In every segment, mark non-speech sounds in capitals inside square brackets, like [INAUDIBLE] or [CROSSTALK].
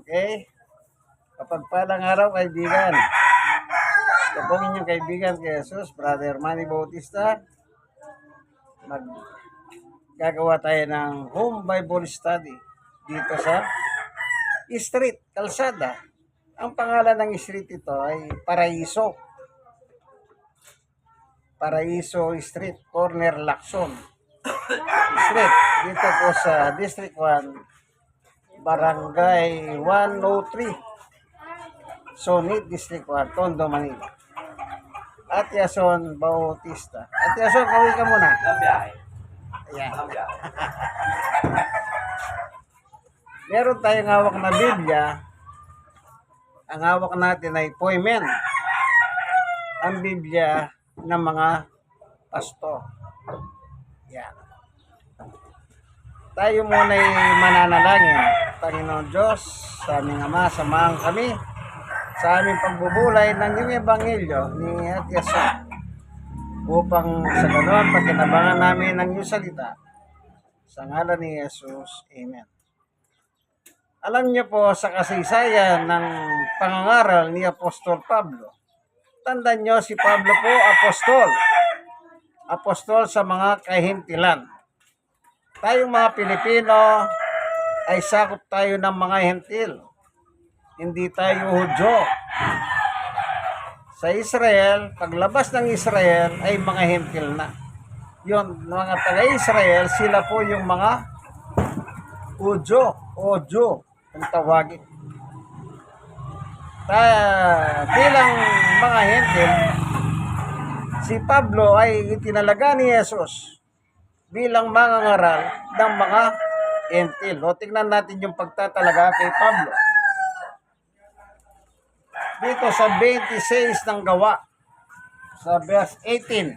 Okay? Kapag palang araw, kaibigan. Ito po ang inyong kaibigan kay Jesus, Brother Manny Bautista. Mag gagawa tayo ng home Bible study dito sa street, kalsada. Ang pangalan ng street ito ay Paraiso. Paraiso Street, corner Lacson. Street, dito po sa District 1, Barangay 103, Sonit, District 1, Tondo, Manila. At Yason Bautista. At Yason, kawin ka muna. Ayan. [LAUGHS] Meron tayong hawak na Biblia. Ang hawak natin ay poemen. Ang Biblia ng mga pastor. Yan. Tayo muna ay mananalangin. Panginoon Diyos, sa aming Ama, samahan kami sa aming pagbubulay ng iyong Ebanghelyo ni At Yason upang sa ganoon pagkinabangan namin ng iyong salita. Sa ngalan ni Jesus, Amen. Alam niyo po sa kasaysayan ng pangangaral ni Apostol Pablo, tandaan niyo si Pablo po apostol. Apostol sa mga kahintilan. Tayong mga Pilipino ay sakop tayo ng mga hentil. Hindi tayo Hudyo. Sa Israel, paglabas ng Israel ay mga hentil na. Yon, mga taga-Israel, sila po yung mga Udyo, Odyo, kung tawagin. Ta, bilang mga hentil, si Pablo ay itinalaga ni Jesus bilang mangangaral ng mga hentil. O tingnan natin yung pagtatalaga kay Pablo. Dito sa 26 ng gawa, sa verse 18.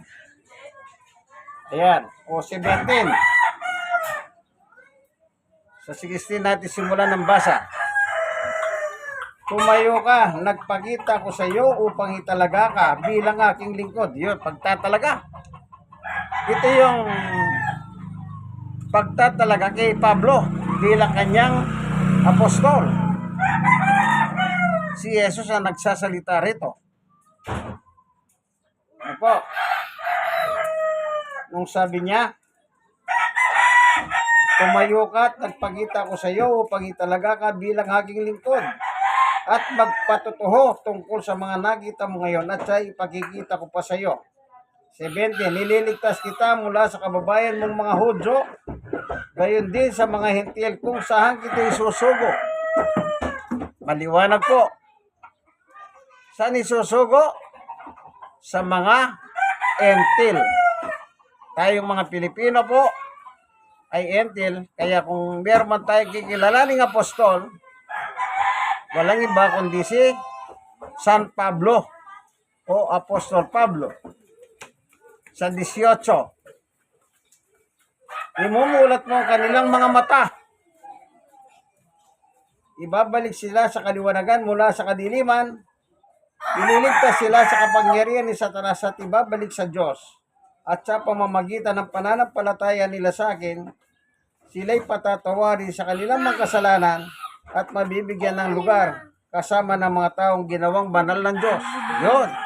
Ayan, o 17. Sa 16 natin simulan ng basa. Tumayo ka, nagpakita ko sa iyo upang italaga ka bilang aking lingkod. Yun, pagtatalaga. Ito yung pagtatalaga kay Pablo bilang kanyang apostol. Si Jesus ang nagsasalita rito. Ano po? Nung sabi niya, Tumayo ka at nagpagita ko sa iyo upang italaga ka bilang aking lingkod at magpatutuho tungkol sa mga nakita mo ngayon at sa ipakikita ko pa sa iyo. 70. Nililigtas kita mula sa kababayan mong mga Hudyo, gayon din sa mga hentil kung saan kita isusugo. Maliwanag po. Saan isusugo? Sa mga hentil. Tayong mga Pilipino po, ay entil. Kaya kung meron man tayo kikilalaning apostol, walang iba kundi si San Pablo o Apostol Pablo. Sa 18, imumulat mo ang kanilang mga mata. Ibabalik sila sa kaliwanagan mula sa kadiliman. Ililigtas sila sa kapangyarihan ni Satanas at ibabalik sa Diyos at sa pamamagitan ng pananampalataya nila sa akin, sila'y patatawarin sa kanilang mga kasalanan at mabibigyan ng lugar kasama ng mga taong ginawang banal ng Diyos. Yun.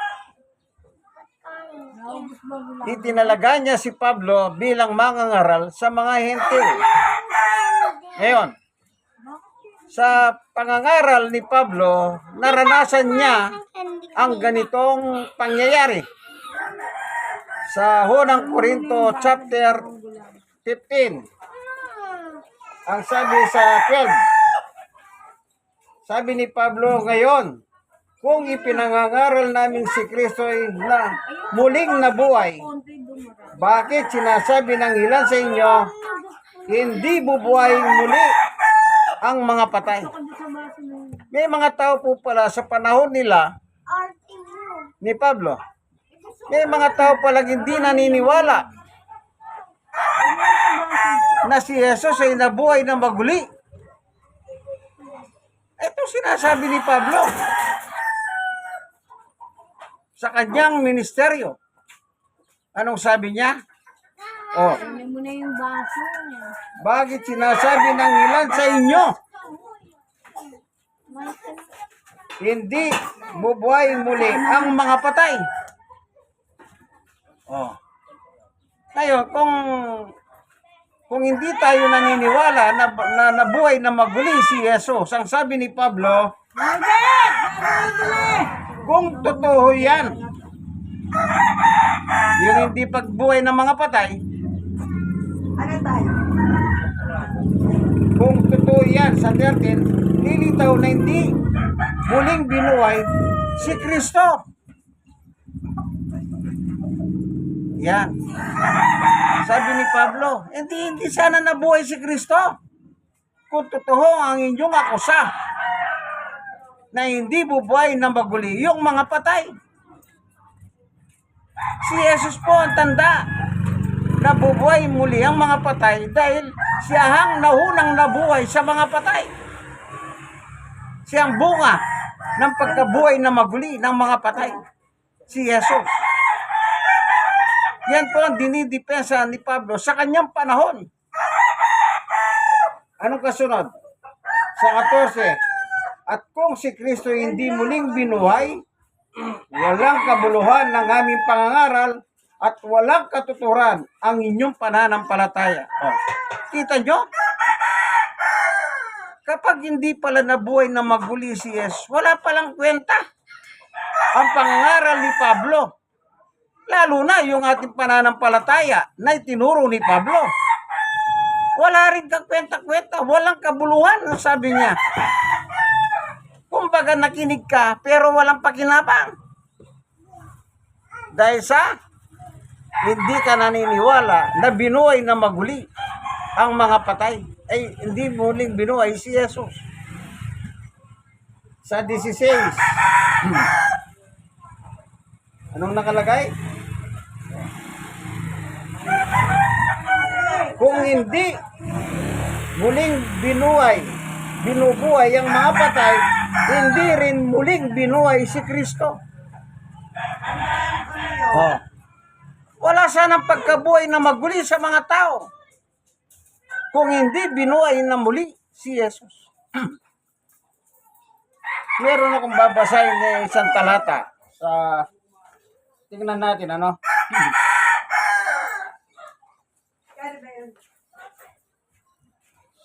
Itinalaga niya si Pablo bilang mangangaral sa mga hentil. Ngayon, sa pangangaral ni Pablo, naranasan niya ang ganitong pangyayari sa Hunang Korinto chapter 15. Ang sabi sa 12, sabi ni Pablo ngayon, kung ipinangangaral namin si Kristo ay na muling nabuhay, bakit sinasabi ng ilan sa inyo, hindi bubuhay muli ang mga patay? May mga tao po pala sa panahon nila ni Pablo, may mga tao palang hindi naniniwala na si Jesus ay nabuhay na maguli. Ito sinasabi ni Pablo sa kanyang ministeryo. Anong sabi niya? Oh, Ano mo na yung baso? bakit sinasabi ng ilan sa inyo? hindi bubuhayin muli ang mga patay. Oh. Ngayon, kung kung hindi tayo naniniwala na, na nabuhay na maguli si Jesus, ang sabi ni Pablo, kung totoo yan, yung hindi pagbuhay ng mga patay, Ano tayo? kung totoo yan sa 13, lilitaw na hindi muling binuhay si Kristo. Yan. Sabi ni Pablo, hindi, hindi sana nabuhay si Kristo. Kung totoo ang inyong akusa na hindi bubuhay na maguli yung mga patay. Si Jesus po ang tanda na bubuhay muli ang mga patay dahil siya ang nahunang nabuhay sa mga patay. Siyang bunga ng pagkabuhay na maguli ng mga patay. Si Jesus. Yan po ang dinidepensa ni Pablo sa kanyang panahon. Anong kasunod? Sa 14. At kung si Kristo hindi muling binuhay, walang kabuluhan ng aming pangangaral at walang katuturan ang inyong pananampalataya. Oh. Kita nyo? Kapag hindi pala nabuhay na maguli si Jesus, wala palang kwenta. Ang pangangaral ni Pablo. Lalo na yung ating pananampalataya na itinuro ni Pablo. Wala rin kakwenta-kwenta, walang kabuluhan, sabi niya. Kumbaga nakinig ka, pero walang pakinabang. Dahil sa hindi ka naniniwala na binuhay na maguli ang mga patay. Ay, hindi muling binuhay si Jesus. Sa 16. Anong nakalagay? Kung hindi muling binuhay, binubuhay ang mga patay, hindi rin muling binuhay si Kristo. Oh. Wala sanang pagkabuhay na maguli sa mga tao. Kung hindi binuhay na muli si Jesus. [CLEARS THROAT] Meron akong babasahin na isang talata sa tingnan natin ano. [CLEARS THROAT]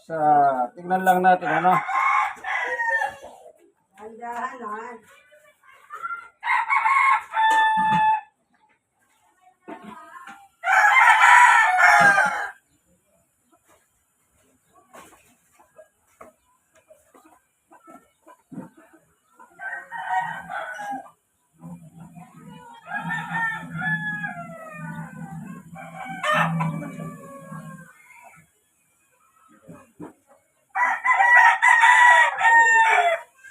Sa tingnan lang natin ano. Handahan, ha?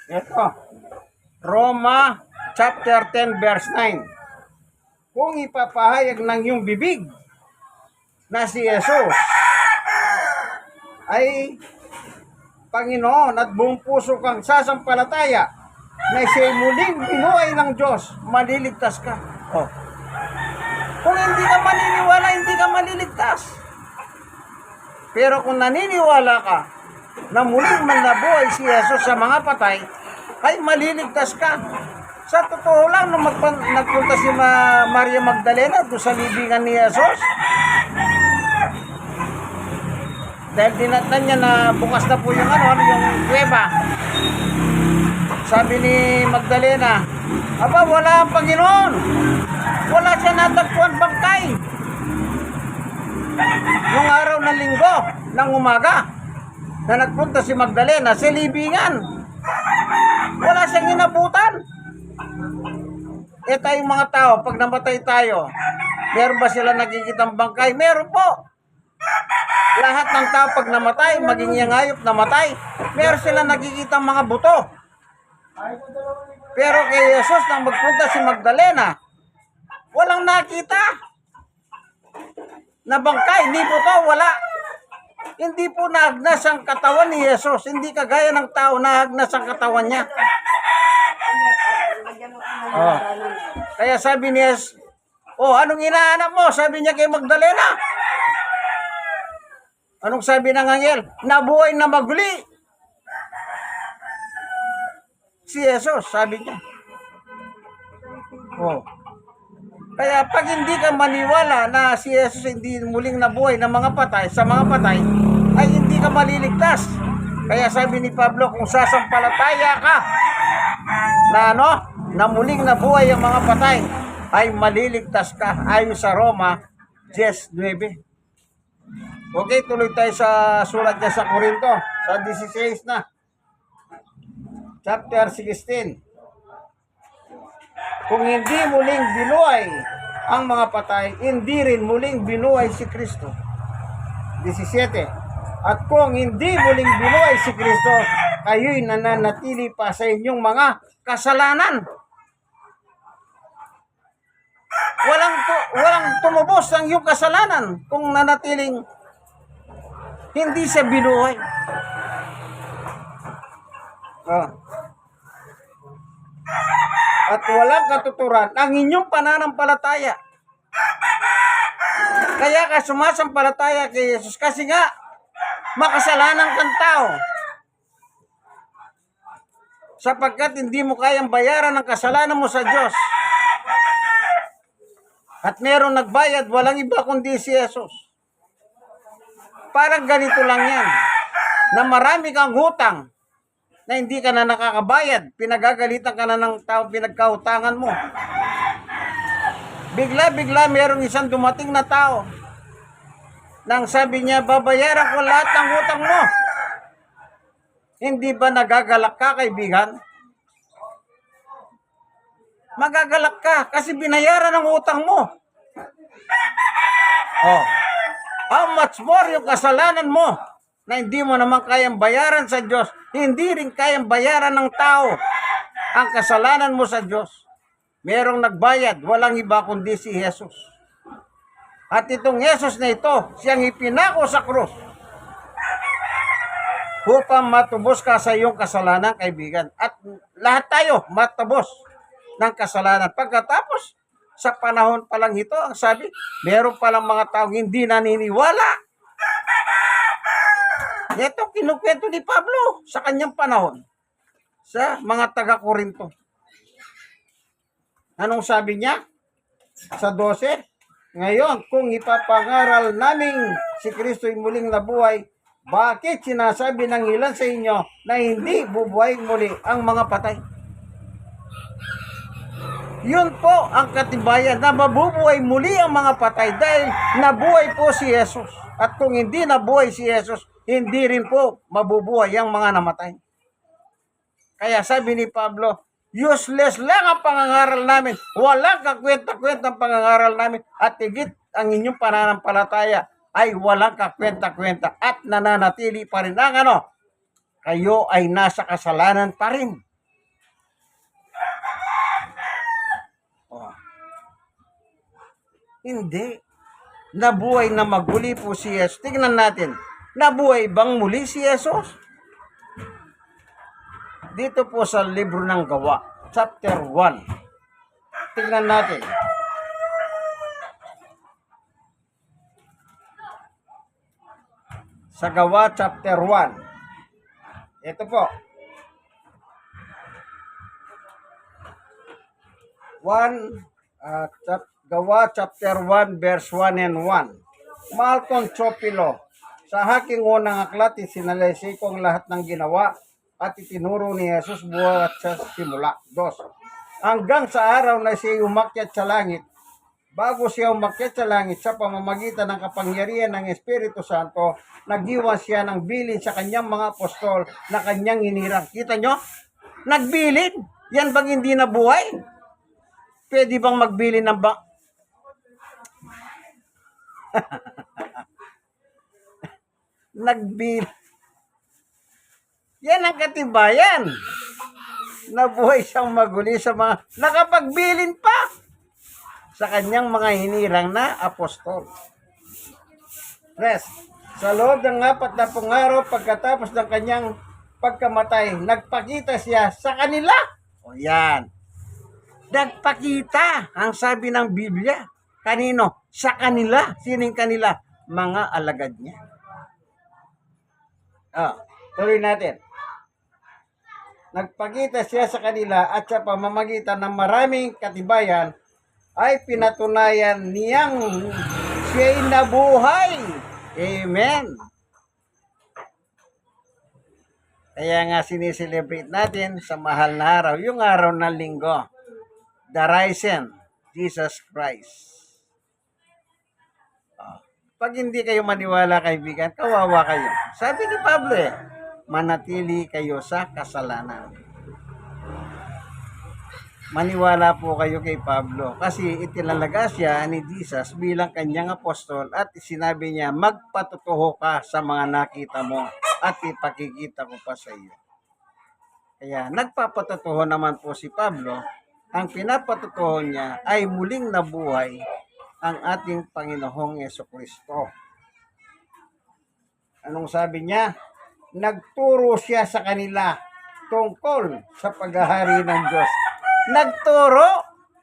Ito. Roma chapter 10 verse 9. Kung ipapahayag ng iyong bibig na si Jesus ay Panginoon at buong puso kang sasampalataya na siya'y muling binuhay ng Diyos, maliligtas ka. Oh. Kung hindi ka maniniwala, hindi ka maliligtas. Pero kung naniniwala ka na muling man nabuhay si Jesus sa mga patay, ay maliligtas ka. Sa totoo lang, nung magpan- nagpunta si Ma- Maria Magdalena doon sa libingan ni Jesus, dahil dinatan niya na bukas na po yung ano, ano, yung kuweba. Sabi ni Magdalena, Aba, wala ang Panginoon. Wala siya natagpuan bangkay. Yung araw ng linggo, ng umaga, na nagpunta si Magdalena sa libingan. Wala siyang inabutan. Eh tayong mga tao, pag namatay tayo, meron ba sila nakikitang bangkay? Meron po. Lahat ng tao pag namatay, maging yung hayop namatay, meron sila nakikitang mga buto. Pero kay Jesus nang magpunta si Magdalena, walang nakita. Na bangkay, hindi po to, wala. Hindi po naagnas ang katawan ni Jesus. Hindi kagaya ng tao naagnas ang katawan niya. Oh. Kaya sabi ni Jesus, Oh, anong inaanap mo? Sabi niya kay Magdalena. Anong sabi ng anghel? Nabuhay na maguli. si Jesus, sabi niya. Oh. Kaya pag hindi ka maniwala na si Jesus hindi muling nabuhay ng mga patay, sa mga patay, ay hindi ka maliligtas. Kaya sabi ni Pablo, kung sasampalataya ka na ano, na muling nabuhay ang mga patay, ay maliligtas ka ayon sa Roma 10.9. Okay, tuloy tayo sa sulat niya sa Korinto, sa 16 na. Chapter 16. Kung hindi muling binuhay ang mga patay, hindi rin muling binuhay si Kristo. 17. At kung hindi muling binuhay si Kristo, kayo'y nananatili pa sa inyong mga kasalanan. Walang tu walang tumubos ang iyong kasalanan kung nanatiling hindi siya binuhay. Ah. At walang katuturan ang inyong pananampalataya. Kaya ka sumasampalataya kay Jesus kasi nga makasalanan kang tao. Sapagkat hindi mo kayang bayaran ang kasalanan mo sa Diyos. At meron nagbayad, walang iba kundi si Jesus. Parang ganito lang yan. Na marami kang hutang na hindi ka na nakakabayad. Pinagagalitan ka na ng tao pinagkautangan mo. Bigla-bigla merong isang dumating na tao nang sabi niya, babayaran ko lahat ng utang mo. Hindi ba nagagalak ka, kaibigan? Magagalak ka kasi binayaran ang utang mo. Oh. How much more yung kasalanan mo na hindi mo naman kayang bayaran sa Diyos, hindi rin kayang bayaran ng tao ang kasalanan mo sa Diyos. Merong nagbayad, walang iba kundi si Jesus. At itong Jesus na ito, siyang ipinako sa krus upang matubos ka sa iyong kasalanan, kaibigan. At lahat tayo matubos ng kasalanan. Pagkatapos, sa panahon pa lang ito, ang sabi, meron palang mga taong hindi naniniwala. Ito kinukwento ni Pablo sa kanyang panahon sa mga taga-Korinto. Anong sabi niya? Sa 12, ngayon, kung ipapangaral naming si Kristo'y muling nabuhay, bakit sinasabi ng ilan sa inyo na hindi bubuhay muli ang mga patay? Yun po ang katibayan na mabubuhay muli ang mga patay dahil nabuhay po si Jesus. At kung hindi nabuhay si Jesus, hindi rin po mabubuhay ang mga namatay. Kaya sabi ni Pablo, useless lang ang pangangaral namin. Walang kakwenta-kwenta ang pangangaral namin. At higit ang inyong pananampalataya ay walang kakwenta-kwenta at nananatili pa rin ang ano, kayo ay nasa kasalanan pa rin. Oh. Hindi. Nabuhay na maguli po si Jesus. Tingnan natin. Nabuhay bang muli si Jesus? Dito po sa libro ng gawa, chapter 1. Tingnan natin. Sa gawa, chapter 1. Ito po. 1, uh, chap- gawa chapter 1, verse 1 and 1. Malcolm Chopilo, sa haking unang aklat, isinalaysay ko ang lahat ng ginawa at itinuro ni Jesus buhat sa simula. Dos. Hanggang sa araw na siya umakyat sa langit, bago siya umakyat sa langit sa pamamagitan ng kapangyarihan ng Espiritu Santo, nagiwan siya ng bilin sa kanyang mga apostol na kanyang inirang. Kita nyo? Nagbilin. Yan bang hindi nabuhay? Pwede bang magbili ng ba? [LAUGHS] Nagbil. Yan ang katibayan. Nabuhay siyang maguli sa mga nakapagbilin pa sa kanyang mga hinirang na apostol. Rest. Sa loob ng apat na araw pagkatapos ng kanyang pagkamatay, nagpakita siya sa kanila. O yan. Nagpakita ang sabi ng Biblia. Kanino? Sa kanila. Sining kanila? Mga alagad niya. Ah, tuloy natin. nagpakita siya sa kanila at sa pamamagitan ng maraming katibayan ay pinatunayan niyang siya'y nabuhay. Amen. Kaya nga sineselebrate natin sa mahal na araw, yung araw ng linggo. The risen Jesus Christ. Pag hindi kayo maniwala kaibigan, kawawa kayo. Sabi ni Pablo eh, manatili kayo sa kasalanan. Maniwala po kayo kay Pablo kasi itinalaga siya ni Jesus bilang kanyang apostol at sinabi niya, magpatutuho ka sa mga nakita mo at ipakikita ko pa sa iyo. Kaya nagpapatutuho naman po si Pablo, ang pinapatutuho niya ay muling nabuhay ang ating Panginoong Yeso Kristo. Anong sabi niya? Nagturo siya sa kanila tungkol sa paghahari ng Diyos. Nagturo?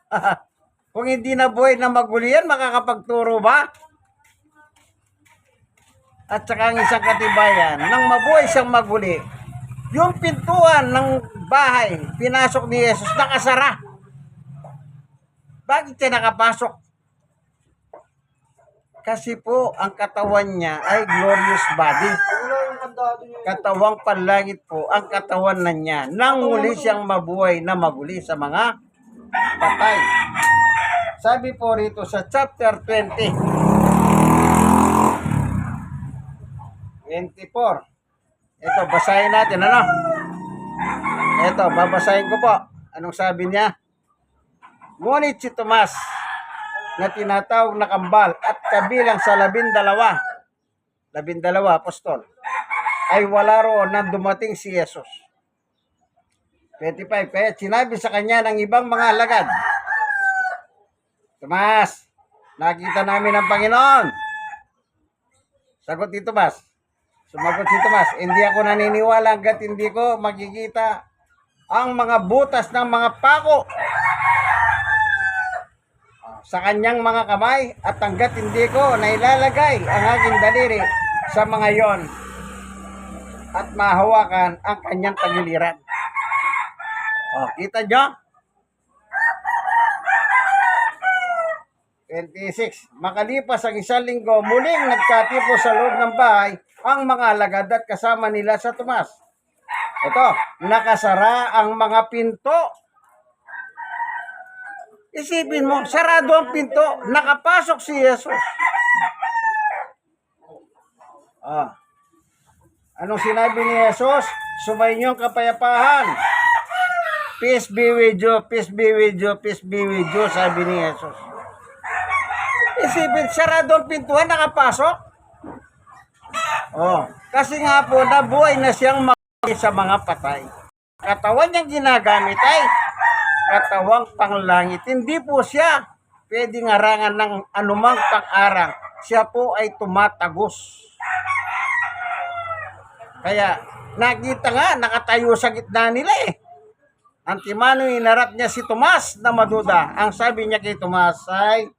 [LAUGHS] Kung hindi na buhay na maguli yan, makakapagturo ba? At saka ang isang katibayan, nang mabuhay siyang maguli, yung pintuan ng bahay, pinasok ni Jesus, nakasara. Bakit siya nakapasok? Kasi po, ang katawan niya ay glorious body. Katawang panlangit po, ang katawan na niya. Nang muli siyang mabuhay na maguli sa mga patay. Sabi po rito sa chapter 20. 24. Ito, basahin natin, ano? Ito, babasahin ko po. Anong sabi niya? Ngunit si Tomas, na tinatawag na kambal at kabilang sa labindalawa, labindalawa, apostol, ay wala roon nang dumating si Yesus. 25. Kaya sinabi sa kanya ng ibang mga alagad, Tomas, nakita namin ang Panginoon. Sagot ni Tomas. Sumagot si Tomas, hindi ako naniniwala hanggat hindi ko makikita ang mga butas ng mga pako sa kanyang mga kamay at hanggat hindi ko nailalagay ang aking daliri sa mga yon at mahawakan ang kanyang tagiliran. Oh, kita nyo? 26. Makalipas ang isang linggo, muling nagkatipo sa loob ng bahay ang mga alagad at kasama nila sa Tomas. Ito, nakasara ang mga pinto. Isipin mo, sarado ang pinto, nakapasok si Jesus. Ah. Anong sinabi ni Jesus? Sumayin ang kapayapaan. Peace be with you, peace be with you, peace be with you, sabi ni Jesus. Isipin, sarado ang pintuan, nakapasok. Oh, kasi nga po, nabuhay na siyang mag- sa mga patay. Katawan niyang ginagamit ay katawang panglangit. Hindi po siya pwedeng arangan ng anumang pang-arang. Siya po ay tumatagos. Kaya, nakita nga, nakatayo sa gitna nila eh. Antimano inarap niya si Tomas na maduda. Ang sabi niya kay Tomas ay,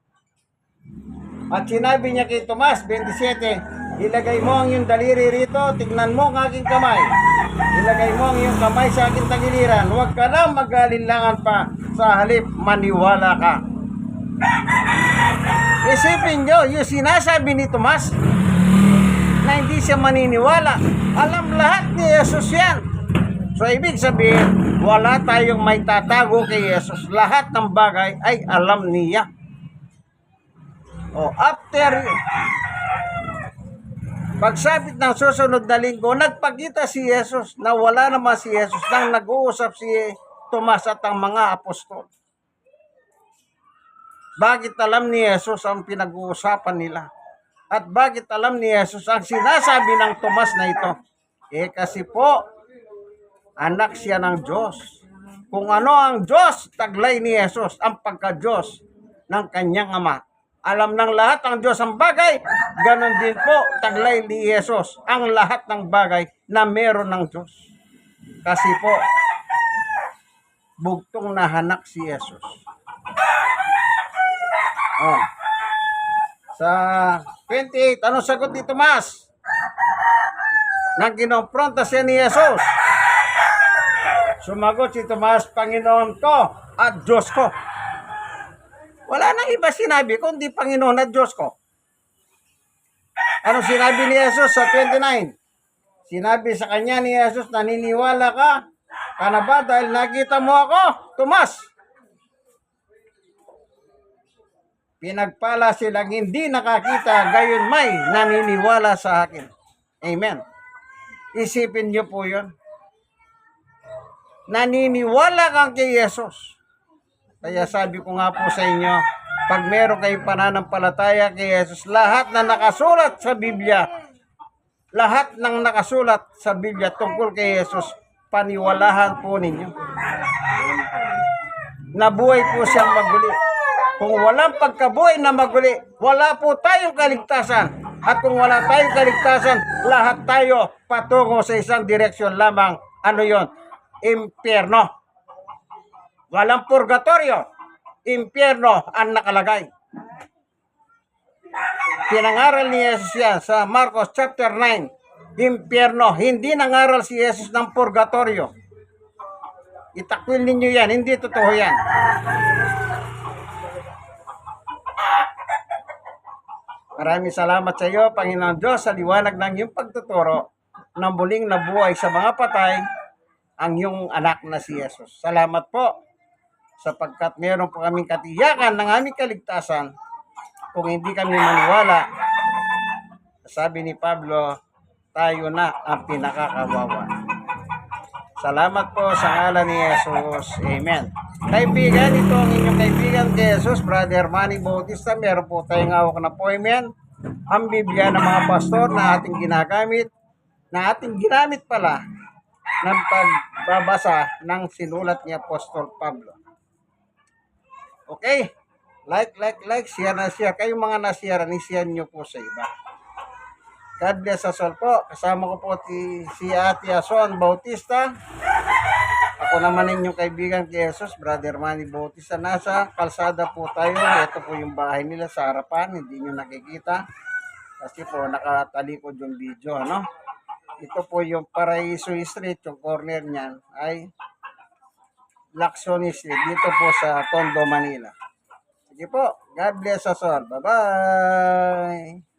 at sinabi niya kay Tomas, 27, ilagay mo ang iyong daliri rito, tignan mo ang aking kamay. Ilagay mo ang iyong kamay sa aking tagiliran. Huwag ka na magalinlangan pa sa halip, maniwala ka. Isipin nyo, yung sinasabi ni Tomas, na hindi siya maniniwala. Alam lahat ni Jesus yan. So, ibig sabihin, wala tayong may tatago kay Jesus. Lahat ng bagay ay alam niya. Oh, after pagsapit ng susunod na linggo, nagpakita si Jesus na wala naman si Jesus nang nag-uusap si Tomas at ang mga apostol. Bakit alam ni Jesus ang pinag-uusapan nila? At bakit alam ni Jesus ang sinasabi ng Tomas na ito? Eh kasi po, anak siya ng Diyos. Kung ano ang Diyos, taglay ni Jesus ang pagka-Diyos ng kanyang ama. Alam ng lahat ang Diyos ang bagay, ganon din po taglay ni Jesus ang lahat ng bagay na meron ng Diyos. Kasi po, bugtong nahanak si Jesus. Oh. Sa 28, ano sagot ni Tomas? Nang kinompronta siya ni Jesus. Sumagot si Tomas, Panginoon ko at Diyos ko. Wala nang iba sinabi kundi Panginoon at Diyos ko. Ano sinabi ni Jesus sa 29? Sinabi sa kanya ni Jesus, naniniwala ka? Ka ba dahil nakita mo ako? Tomas! Pinagpala silang hindi nakakita, gayon may naniniwala sa akin. Amen. Isipin niyo po yun. Naniniwala kang kay Jesus. Kaya sabi ko nga po sa inyo, pag meron kayong pananampalataya kay Jesus, lahat na nakasulat sa Biblia, lahat ng nakasulat sa Biblia tungkol kay Jesus, paniwalahan po ninyo. Nabuhay po siyang maguli. Kung walang pagkabuhay na maguli, wala po tayong kaligtasan. At kung wala tayong kaligtasan, lahat tayo patungo sa isang direksyon lamang. Ano yon? Impyerno. Walang purgatorio. Impyerno ang nakalagay. Pinangaral ni Jesus yan sa Marcos chapter 9. Impyerno. Hindi nangaral si Jesus ng purgatorio. Itakwil ninyo yan. Hindi totoo yan. Maraming salamat sa iyo, Panginoon Diyos, sa liwanag ng iyong pagtuturo na muling nabuhay sa mga patay ang iyong anak na si Jesus. Salamat po sapagkat meron po kaming katiyakan ng aming kaligtasan kung hindi kami maniwala. Sabi ni Pablo, tayo na ang pinakakawawa. Salamat po sa ngalan ni Jesus. Amen. Kaibigan, ito ang inyong kaibigan kay Jesus, Brother Manny Bautista. Meron po tayong hawak na appointment. Ang Biblia ng mga pastor na ating ginagamit, na ating ginamit pala ng pagbabasa ng sinulat ni Apostol Pablo. Okay? Like, like, like, share na share. Kayong mga na-share, ni-share nyo po sa iba. God bless us all po. Kasama ko po si, si Ate Ason Bautista. Ako naman inyong kaibigan kay Jesus, Brother Manny Bautista. Nasa kalsada po tayo. Ito po yung bahay nila sa harapan. Hindi nyo nakikita. Kasi po nakatalikod yung video. Ano? Ito po yung Paraiso Street. Yung corner niyan ay Lacson. Dito po sa Tondo, Manila. Sige po. God bless us all. Bye-bye.